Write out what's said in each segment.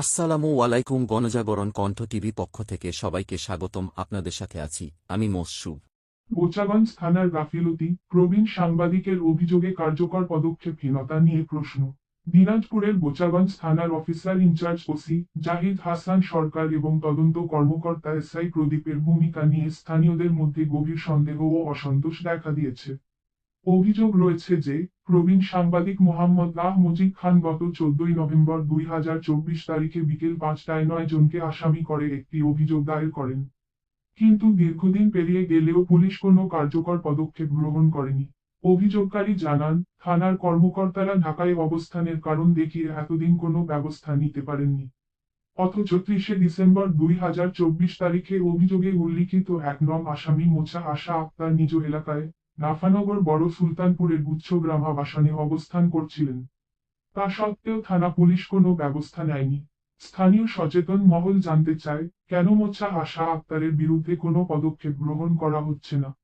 আসসালামু আলাইকুম গণজাগরণ কণ্ঠ টিভি পক্ষ থেকে সবাইকে স্বাগতম, আপনাদের সাথে আছি আমি মসুব বোচাগঞ্জ থানার গাফিলতি, প্রবীণ সাংবাদিকের অভিযোগে কার্যকর পদক্ষেপহীনতা নিয়ে প্রশ্ন। দিনাজপুরের বোচাগঞ্জ থানার officer in charge OC Zahid Hasan Sarkar এবং তদন্ত কর্মকর্তা এসআই প্রদীপের ভূমিকা নিয়ে স্থানীয়দের মধ্যে গভীর সন্দেহ ও অসন্তোষ দেখা দিয়েছে। অভিযোগ রয়েছে যে, প্রবীণ সাংবাদিক মোহাম্মদ আহ মুজিব খান গত চোদ্দই নভেম্বর দুই হাজার চব্বিশ তারিখে বিকেল পাঁচটায় নয় জনকে আসামি করে একটি অভিযোগ দায়ের করেন। কিন্তু দীর্ঘদিন পেরিয়ে গেলেও পুলিশ কোনো কার্যকর পদক্ষেপ গ্রহণ করেনি। অভিযোগকারী জানান, থানার কর্মকর্তারা ঢাকায় অবস্থানের কারণ দেখিয়ে এতদিন কোনো ব্যবস্থা নিতে পারেননি। অথচ ত্রিশে ডিসেম্বর দুই হাজার চব্বিশ তারিখে অভিযোগে উল্লিখিত এক নং আসামি মোছা আশা আক্তার নিজ এলাকায় নাফানগর বড় সুলতানপুরের গুচ্ছগ্রাম আবাসনে অবস্থান করছিলেন। তা সত্ত্বেও থানা পুলিশ কোনো ব্যবস্থা নেয়নি। স্থানীয় সচেতন মহল জানতে চায়, কেন মোচ্ছা আশা আক্তারের বিরুদ্ধে কোনো পদক্ষেপ গ্রহণ করা হচ্ছে না?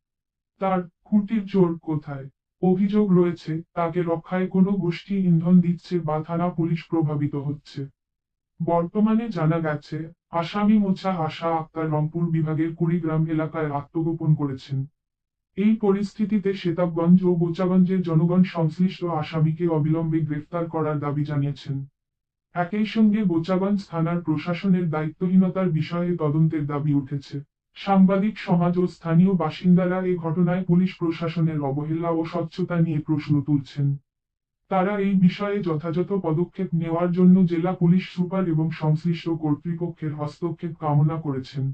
তার খুঁটির জোর কোথায়? অভিযোগ রয়েছে, তাকে রক্ষায় কোনো গোষ্ঠী ইন্ধন দিচ্ছে বা থানা পুলিশ প্রভাবিত হচ্ছে। বর্তমানে জানা গেছে, আসামি মোছা আশা আক্তার রংপুর বিভাগের কুড়িগ্রাম এলাকায় আত্মগোপন করেছেন। এই পরিস্থিতিতে সেতাবগঞ্জ ও বোচাগঞ্জের জনগণ সংশ্লিষ্ট আসামিকে অবিলম্বে গ্রেফতার করার দাবি জানিয়েছেন। একই সঙ্গে বোচাগঞ্জ থানার প্রশাসনের দায়িত্বহীনতার বিষয়ে তদন্তের দাবি উঠেছে। সাংবাদিক, সমাজ ও স্থানীয় বাসিন্দারা এ ঘটনায় পুলিশ প্রশাসনের অবহেলা ও স্বচ্ছতা নিয়ে প্রশ্ন তুলছেন। তারা এই বিষয়ে যথাযথ পদক্ষেপ নেওয়ার জন্য জেলা পুলিশ সুপার এবং সংশ্লিষ্ট কর্তৃপক্ষের হস্তক্ষেপ কামনা করেছেন।